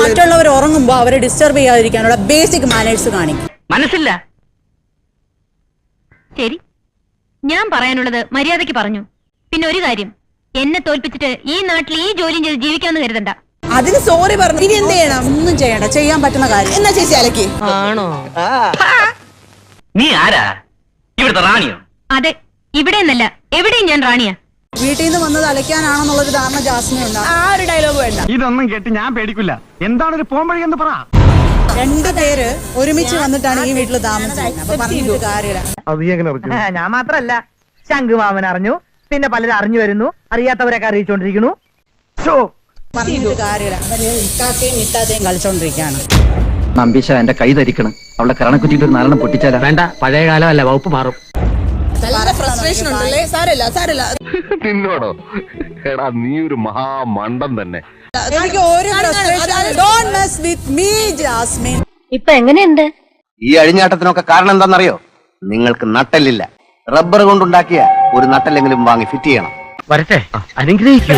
മറ്റുള്ളവർ ഉറങ്ങുമ്പോ അവരെ disturb ചെയ്യാതിരിക്കാനുള്ള basic manners കാണിക്കും മനസ്സില്ല. ശരി. ഞാൻ പറയാനുള്ളത് മര്യാദയ്ക്ക് പറഞ്ഞു. പിന്നെ ഒരു കാര്യം. എന്നെ തോൽപ്പിച്ചിട്ട് ഈ നാട്ടിൽ ഈ ജോലിയും ചെയ്ത് ജീവിക്കാന്ന് കരുതണ്ട. അതിന് സോറി പറഞ്ഞു ഇനി എന്ത് ചെയ്യണം? ഒന്നും ചെയ്യണ്ട. ചെയ്യാൻ പറ്റുന്ന കാര്യം. എന്നാ ചേച്ചി അലക്കി. ആണോ? നീ ആരാ? ഇവിടുത്തെ റാണിയോ അതെ ഇവിടെ എന്നല്ല എവിടെയും ഞാൻ റാണിയാ വീട്ടിൽ നിന്ന് വന്നത് അലക്കാനാണെന്നുള്ളൊരു ധാരണ ജാസ്മിനുണ്ട് ആ ഒരു ഡയലോഗ് വേണ്ട ഇതൊന്നും കേട്ട് ഞാൻ പേടിക്കില്ല എന്താണ് ഒരു പോംവഴി എന്ന് പറ രണ്ടു പേര് ഒരുമിച്ച് വന്നിട്ടാണ് ഈ വീട്ടിൽ താമസിക്കുന്നത് അപ്പൊ പറഞ്ഞിട്ട് കാര്യമില്ല ഞാൻ മാത്രല്ല ശംഖുമാമൻ അറിഞ്ഞു പിന്നെ പലരും അറിഞ്ഞു വരുന്നു അറിയാത്തവരൊക്കെ അറിയിച്ചോണ്ടിരിക്കുന്നു പറഞ്ഞിട്ട് കാര്യമില്ല കളിച്ചോണ്ടിരിക്കുകയാണ് നമ്പീശ എന്റെ കൈ ധരിക്കണം. അവളുടെ കരണക്കുറ്റിട്ട് ഒരു നാലെണ്ണം പൊട്ടിച്ചാലാ. വേണ്ട പഴയ കാലമല്ല വകുപ്പ് മാറും. നല്ല ഫ്രസ്ട്രേഷൻ ഉണ്ടല്ലേ സാരല്ല സാരല്ല നിന്നോടോ? എടാ നീ ഒരു മഹാമണ്ടം തന്നെ. എനിക്ക് ഒരു don't mess with me Jasmine ഇപ്പൊ എങ്ങനെയുണ്ട്? ഈ അഴിഞ്ഞാട്ടത്തിനൊക്കെ കാരണം എന്താണെന്നറിയോ? നിങ്ങൾക്ക് നട്ടല്ലില്ല. റബ്ബർ കൊണ്ടുണ്ടാക്കിയ ഒരു നട്ടല്ലെങ്കിലും വാങ്ങി ഫിറ്റ് ചെയ്യണം. വരട്ടെ അനുഗ്രഹിക്കൂ.